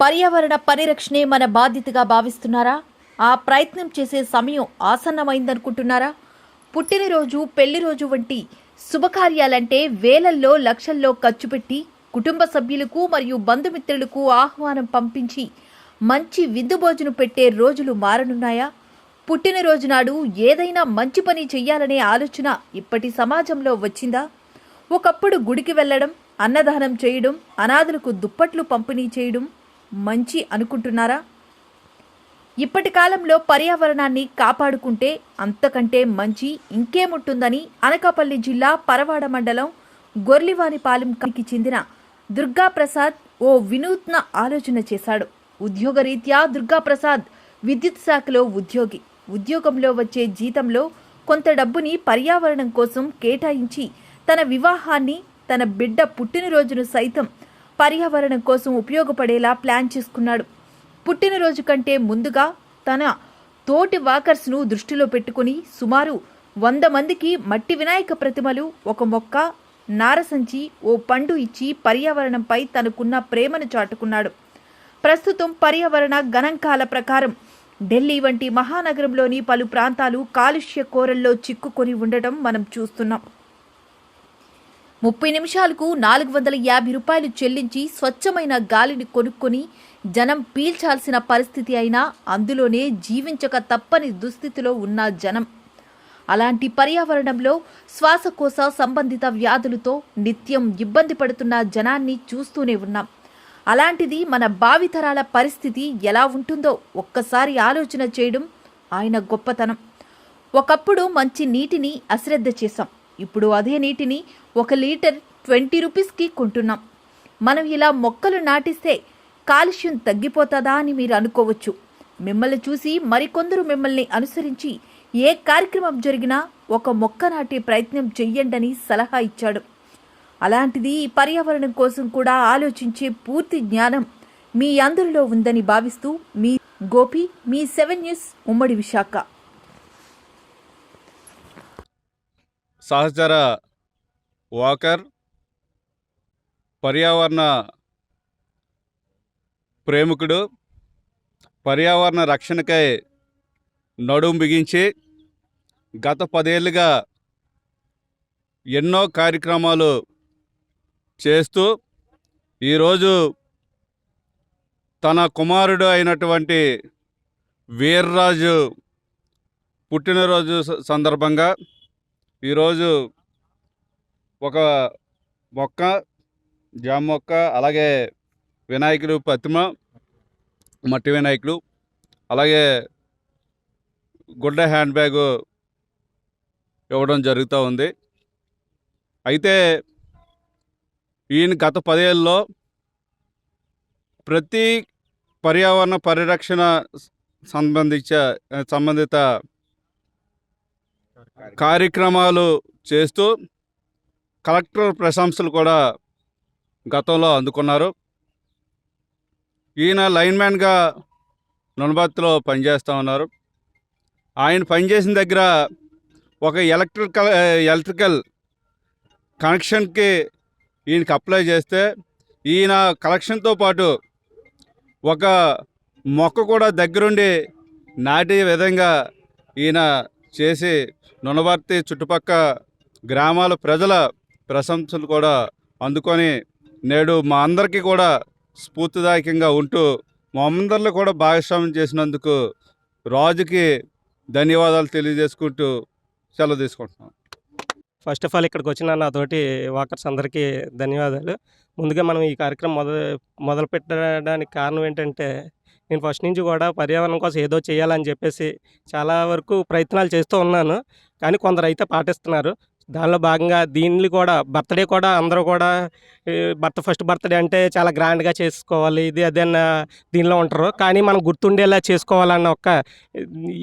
పర్యావరణ పరిరక్షణే మన బాధ్యతగా భావిస్తున్నారా? ఆ ప్రయత్నం చేసే సమయం ఆసన్నమైందనుకుంటున్నారా? పుట్టినరోజు పెళ్ళి రోజు వంటి శుభకార్యాలంటే వేలల్లో లక్షల్లో ఖర్చు పెట్టి కుటుంబ సభ్యులకు మరియు బంధుమిత్రులకు ఆహ్వానం పంపించి మంచి విందు భోజనం పెట్టే రోజులు మారనున్నాయా? పుట్టినరోజు నాడు ఏదైనా మంచి పని చెయ్యాలనే ఆలోచన ఇప్పటి సమాజంలో వచ్చిందా? ఒకప్పుడు గుడికి వెళ్ళడం అన్నదానం చేయడం అనాథులకు దుప్పట్లు పంపిణీ చేయడం మంచి అనుకుంటున్నారా? ఇప్పటి కాలంలో పర్యావరణాన్ని కాపాడుకుంటే అంతకంటే మంచి ఇంకేముంటుందని అనకాపల్లి జిల్లా పరవాడ మండలం గొర్లివానిపాలెంకి చెందిన దుర్గాప్రసాద్ ఓ వినూత్న ఆలోచన చేశాడు. ఉద్యోగరీత్యా దుర్గాప్రసాద్ విద్యుత్ శాఖలో ఉద్యోగి. ఉద్యోగంలో వచ్చే జీతంలో కొంత డబ్బుని పర్యావరణం కోసం కేటాయించి తన వివాహాన్ని తన బిడ్డ పుట్టినరోజును సైతం పర్యావరణం కోసం ఉపయోగపడేలా ప్లాన్ చేసుకున్నాడు. పుట్టినరోజు కంటే ముందుగా తన తోటి వాకర్స్ను దృష్టిలో పెట్టుకుని సుమారు వంద మందికి మట్టి వినాయక ప్రతిమలు ఒక మొక్క నారసంచి ఓ పండు ఇచ్చి పర్యావరణంపై తనకున్న ప్రేమను చాటుకున్నాడు. ప్రస్తుతం పర్యావరణ గణాంకాల ప్రకారం ఢిల్లీ వంటి మహానగరంలోని పలు ప్రాంతాలు కాలుష్య కోరల్లో చిక్కుకొని ఉండటం మనం చూస్తున్నాం. ముప్పై నిమిషాలకు నాలుగు వందల యాభై రూపాయలు చెల్లించి స్వచ్ఛమైన గాలిని కొనుక్కొని జనం పీల్చాల్సిన పరిస్థితి అయినా అందులోనే జీవించక తప్పని దుస్థితిలో ఉన్న జనం. అలాంటి పర్యావరణంలో శ్వాసకోశ సంబంధిత వ్యాధులతో నిత్యం ఇబ్బంది పడుతున్న జనాన్ని చూస్తూనే ఉన్నాం. అలాంటిది మన భావితరాల పరిస్థితి ఎలా ఉంటుందో ఒక్కసారి ఆలోచన చేయడం ఆయన గొప్పతనం. ఒకప్పుడు మంచి నీటిని అశ్రద్ధ చేశాం. ఇప్పుడు అదే నీటిని ఒక లీటర్ ట్వంటీ రూపీస్కి కొంటున్నాం. మనం ఇలా మొక్కలు నాటిస్తే కాలుష్యం తగ్గిపోతుందా అని మీరు అనుకోవచ్చు. మిమ్మల్ని చూసి మరికొందరు మిమ్మల్ని అనుసరించి ఏ కార్యక్రమం జరిగినా ఒక మొక్క నాటే ప్రయత్నం చెయ్యండని సలహా ఇచ్చాడు. అలాంటిది పర్యావరణం కోసం కూడా ఆలోచించే పూర్తి జ్ఞానం మీ అందరిలో ఉందని భావిస్తూ మీ గోపి మీ సెవెన్ న్యూస్ ఉమ్మడి విశాఖ. సహచర వాకర్ పర్యావరణ ప్రేమికుడు పర్యావరణ రక్షణకై నడుం బిగించి గత పదేళ్ళుగా ఎన్నో కార్యక్రమాలు చేస్తూ ఈరోజు తన కుమారుడు అయినటువంటి వీర్రాజు పుట్టినరోజు స- సందర్భంగా ఈరోజు ఒక మొక్క జామ మొక్క అలాగే వినాయకుడు ప్రతిమ మట్టి వినాయకుడు అలాగే గుడ్డ హ్యాండ్ బ్యాగ్ ఇవ్వడం జరుగుతూ ఉంది. అయితే ఈయన గత పదేళ్ళలో ప్రతి పర్యావరణ పరిరక్షణ సంబంధించ సంబంధిత కార్యక్రమాలు. చేస్తూ కలెక్టర్ ప్రశంసలు కూడా గతంలో అందుకున్నారు. ఈయన లైన్మ్యాన్గా నునబత్తిలో పనిచేస్తూ ఉన్నారు. ఆయన పనిచేసిన దగ్గర ఒక ఎలక్ట్రికల్ ఎలక్ట్రికల్ కనెక్షన్కి ఈయనకి అప్లై చేస్తే ఈయన కలెక్షన్తో పాటు ఒక మొక్క కూడా దగ్గరుండి నాటే విధంగా ఈయన చేసి నునవర్తి చుట్టుపక్క గ్రామాల ప్రజల ప్రశంసలు కూడా అందుకొని నేడు మా అందరికీ కూడా స్ఫూర్తిదాయకంగా ఉంటూ మా అందరిలో కూడా భాగస్వామ్యం చేసినందుకు రాజుకి ధన్యవాదాలు తెలియజేసుకుంటూ సెలవు తీసుకుంటున్నాం. ఫస్ట్ ఆఫ్ ఆల్ ఇక్కడికి వచ్చిన నాతోటి వాకర్స్ అందరికీ ధన్యవాదాలు. ముందుగా మనం ఈ కార్యక్రమం మొదలు మొదలు పెట్టడానికి కారణం ఏంటంటే నేను ఫస్ట్ నుంచి కూడా పర్యావరణం కోసం ఏదో చేయాలని చెప్పేసి చాలా వరకు ప్రయత్నాలు చేస్తూ ఉన్నాను. కానీ కొందరు అయితే పాటిస్తున్నారు. దానిలో భాగంగా దీన్ని కూడా బర్త్డే కూడా అందరూ కూడా బర్త్ ఫస్ట్ బర్త్డే అంటే చాలా గ్రాండ్గా చేసుకోవాలి ఇది అదే దీనిలో ఉంటారు. కానీ మనం గుర్తుండేలా చేసుకోవాలన్న ఒక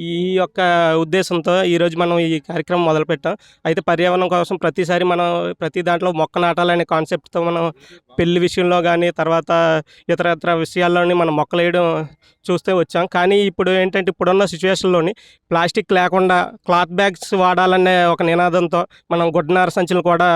ఈ యొక్క ఉద్దేశంతో ఈరోజు మనం ఈ కార్యక్రమం మొదలుపెట్టాం. అయితే పర్యావరణం కోసం ప్రతిసారి మనం ప్రతి దాంట్లో మొక్క నాటాలనే కాన్సెప్ట్తో మనం పెళ్ళి విషయంలో కానీ తర్వాత ఇతర ఇతర విషయాల్లోని మనం మొక్కలు వేయడం చూస్తే వచ్చాం. కానీ ఇప్పుడు ఏంటంటే ఇప్పుడున్న సిచ్యువేషన్లోని ప్లాస్టిక్ లేకుండా క్లాత్ బ్యాగ్స్ వాడాలనే ఒక నినాదంతో మనం గుడ్డనార సంచులు కూడా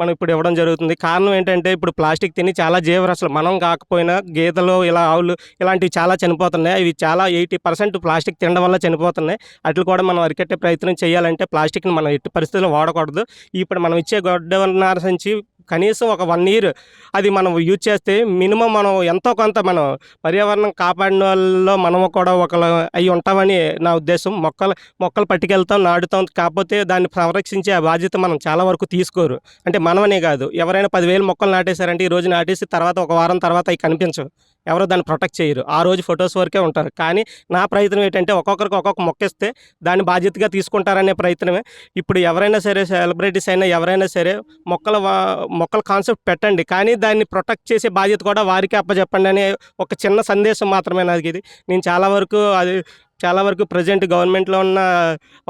మనం ఇప్పుడు ఇవ్వడం జరుగుతుంది. కారణం ఏంటంటే ఇప్పుడు ప్లాస్టిక్ తిని చాలా జీవరాశులు మనం కాకపోయినా గీతలు ఇలా ఆవులు ఇలాంటివి చాలా చనిపోతున్నాయి. ఇవి చాలా ఎయిటీ పర్సెంట్ ప్లాస్టిక్ తినడం వల్ల చనిపోతున్నాయి. అట్లు కూడా మనం అరికట్టే ప్రయత్నం చేయాలంటే ప్లాస్టిక్ని మనం ఎట్టి పరిస్థితుల్లో వాడకూడదు. ఇప్పుడు మనం ఇచ్చే గొడ్డనార సంచి కనీసం ఒక వన్ ఇయర్ అది మనం యూజ్ చేస్తే మినిమం మనం ఎంతో కొంత మనం పర్యావరణం కాపాడిన వాళ్ళలో మనం కూడా ఒకరు అయి ఉంటామని నా ఉద్దేశం. మొక్కలు మొక్కలు పట్టుకెళ్తాం నాటుతాం. కాకపోతే దాన్ని సంరక్షించే బాధ్యత మనం చాలా వరకు తీసుకోరు. అంటే మనమనే కాదు. ఎవరైనా పదివేలు మొక్కలు నాటేశారంటే ఈ రోజు నాటేసి తర్వాత ఒక వారం తర్వాత అవి కనిపించవు. ఎవరో దాన్ని ప్రొటెక్ట్ చేయరు. ఆ రోజు ఫొటోస్ వరకే ఉంటారు. కానీ నా ప్రయత్నం ఏంటంటే ఒక్కొక్కరికి ఒక్కొక్క మొక్క ఇస్తే దాన్ని బాధ్యతగా తీసుకుంటారనే ప్రయత్నమే. ఇప్పుడు ఎవరైనా సరే సెలబ్రిటీస్ అయినా ఎవరైనా సరే మొక్కల వా- మొక్కల కాన్సెప్ట్ పెట్టండి. కానీ దాన్ని ప్రొటెక్ట్ చేసే బాధ్యత కూడా వారికి అప్పచెప్పండి అనే ఒక చిన్న సందేశం మాత్రమే నాకు ఇది. నేను చాలా వరకు అది చాలా వరకు ప్రజెంట్ గవర్నమెంట్లో ఉన్న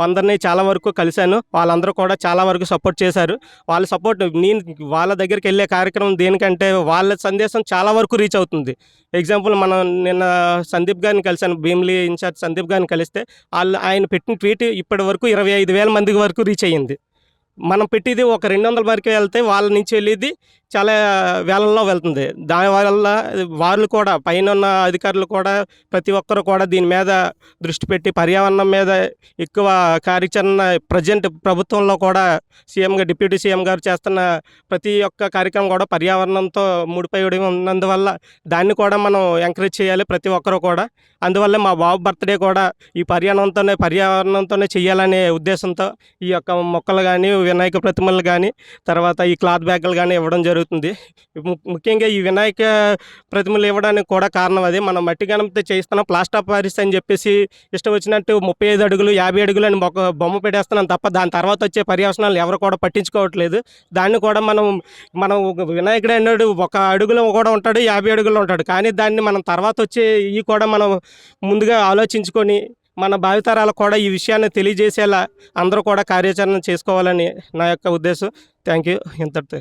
అందరినీ చాలా వరకు కలిశాను. వాళ్ళందరూ కూడా చాలా వరకు సపోర్ట్ చేశారు. వాళ్ళ సపోర్ట్ నేను వాళ్ళ దగ్గరికి వెళ్ళే కార్యక్రమం దేనికంటే వాళ్ళ సందేశం చాలా వరకు రీచ్ అవుతుంది. ఎగ్జాంపుల్ మనం నిన్న సందీప్ గారిని కలిశాను. భీమిలీ ఇన్ఛార్జ్ సందీప్ గారిని కలిస్తే వాళ్ళు ఆయన పెట్టిన ట్వీట్ ఇప్పటి వరకు ఇరవై ఐదు వేల మంది వరకు రీచ్ అయ్యింది. మనం పెట్టేది ఒక రెండు వందల వరకు వెళ్తే వాళ్ళ నుంచి వెళ్ళేది చాలా వేలల్లో వెళ్తుంది. దానివల్ల వాళ్ళు కూడా పైన ఉన్న అధికారులు కూడా ప్రతి ఒక్కరు కూడా దీని మీద దృష్టి పెట్టి పర్యావరణం మీద ఎక్కువ కార్యాచరణ ప్రజెంట్ ప్రభుత్వంలో కూడా సీఎంగా డిప్యూటీ సీఎం గారు చేస్తున్న ప్రతి ఒక్క కార్యక్రమం కూడా పర్యావరణంతో ముడిపై ఉన్నందువల్ల దాన్ని కూడా మనం ఎంకరేజ్ చేయాలి ప్రతి ఒక్కరు కూడా. అందువల్ల మా బాబు బర్త్డే కూడా ఈ పర్యావరణంతోనే పర్యావరణంతోనే చేయాలనే ఉద్దేశంతో ఈ యొక్క మొక్కలు కానీ వినాయక ప్రతిమలు కానీ తర్వాత ఈ క్లాత్ బ్యాగులు కానీ ఇవ్వడం జరుగుతుంది జరుగుతుంది. ముఖ్యంగా ఈ వినాయక ప్రతిమలు ఇవ్వడానికి కూడా కారణం అది. మనం మట్టి గణపతి చేయిస్తున్నాం ప్లాస్టర్ ఆఫ్ పారిస్ అని చెప్పేసి ఇష్టం వచ్చినట్టు ముప్పై ఐదు అడుగులు యాభై అడుగులు అని ఒక బొమ్మ పెట్టేస్తున్నాం తప్ప దాని తర్వాత వచ్చే పర్యవసనాలు ఎవరు కూడా పట్టించుకోవట్లేదు. దాన్ని కూడా మనం మనం వినాయకుడు అన్నాడు ఒక అడుగులో కూడా ఉంటాడు యాభై అడుగులో ఉంటాడు. కానీ దాన్ని మనం తర్వాత వచ్చే ఈ కూడా మనం ముందుగా ఆలోచించుకొని మన భావితరాలకు కూడా ఈ విషయాన్ని తెలియజేసేలా అందరూ కూడా కార్యాచరణ చేసుకోవాలని నా యొక్క ఉద్దేశం. Thank you. ఇంతటితో